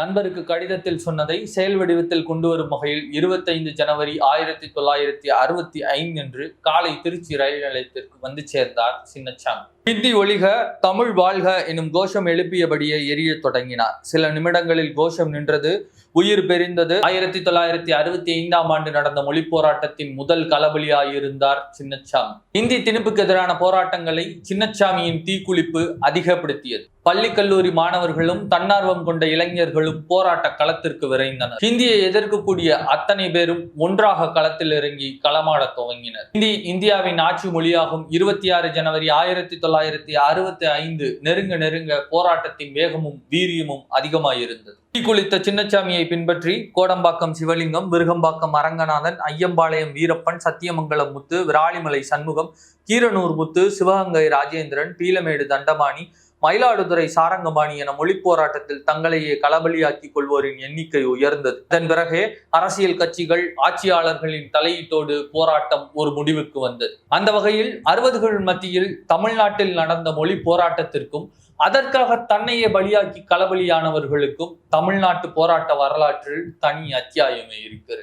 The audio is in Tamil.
நண்பருக்கு கடிதத்தில் சொன்னதை செயல் வடிவத்தில் கொண்டு வரும் வகையில் இருபத்தைந்து ஜனவரி ஆயிரத்தி தொள்ளாயிரத்தி அறுபத்தி ஐந்து அன்று காலை திருச்சி ரயில் நிலையத்திற்கு வந்து சேர்ந்தார் சின்னச்சாமி. ஹிந்தி ஒழிக தமிழ் வாழ்க எனும் கோஷம் எழுப்பியபடியே எரியத் தொடங்கினார். சில நிமிடங்களில் கோஷம் நின்றது உயிர் பெறிந்தது ஆயிரத்தி தொள்ளாயிரத்தி அறுபத்தி ஐந்தாம் ஆண்டு நடந்த மொழி போராட்டத்தின் முதல் களபலியாயிருந்தார் சின்னச்சாமி. இந்தி திணிப்புக்கு எதிரான போராட்டங்களை சின்னச்சாமியின் தீக்குளிப்பு அதிகப்படுத்தியது. பள்ளி கல்லூரி மாணவர்களும் தன்னார்வம் கொண்ட இளைஞர்களும் போராட்ட களத்திற்கு விரைந்தனர். ஹிந்தியை எதிர்க்கக்கூடிய அத்தனை பேரும் ஒன்றாக களத்தில் இறங்கி களமாடத் துவங்கினர். ஹிந்தி இந்தியாவின் ஆட்சி மொழியாகும் இருபத்தி ஆறு ஜனவரி ஆயிரத்தி தொள்ளாயிரத்தி அறுபத்தி ஐந்து நெருங்க நெருங்க போராட்டத்தின் வேகமும் வீரியமும் அதிகமாயிருந்தது. தீக்குளித்த சின்னச்சாமியை பின்பற்றி கோடம்பாக்கம் சிவலிங்கம் விருகம்பாக்கம் அரங்கநாதன் ஐயம்பாளையம் வீரப்பன் சத்தியமங்கலம் முத்து விராலிமலை சண்முகம் கீரனூர் முத்து சிவகங்கை ராஜேந்திரன் பீலமேடு தண்டபாணி மயிலாடுதுறை சாரங்கபாணி என மொழி போராட்டத்தில் தங்களையே களபலியாக்கிக் கொள்வோரின் எண்ணிக்கை உயர்ந்தது. அதன் பிறகே அரசியல் கட்சிகள் ஆட்சியாளர்களின் தலையீட்டோடு போராட்டம் ஒரு முடிவுக்கு வந்தது. அந்த வகையில் அறுபதுகள் மத்தியில் தமிழ்நாட்டில் நடந்த மொழி போராட்டத்திற்கும் அதற்காக தன்னையே பலியாக்கி களபலியானவர்களுக்கும் தமிழ்நாட்டு போராட்ட வரலாற்றில் தனி அத்தியாயமே இருக்கிறது.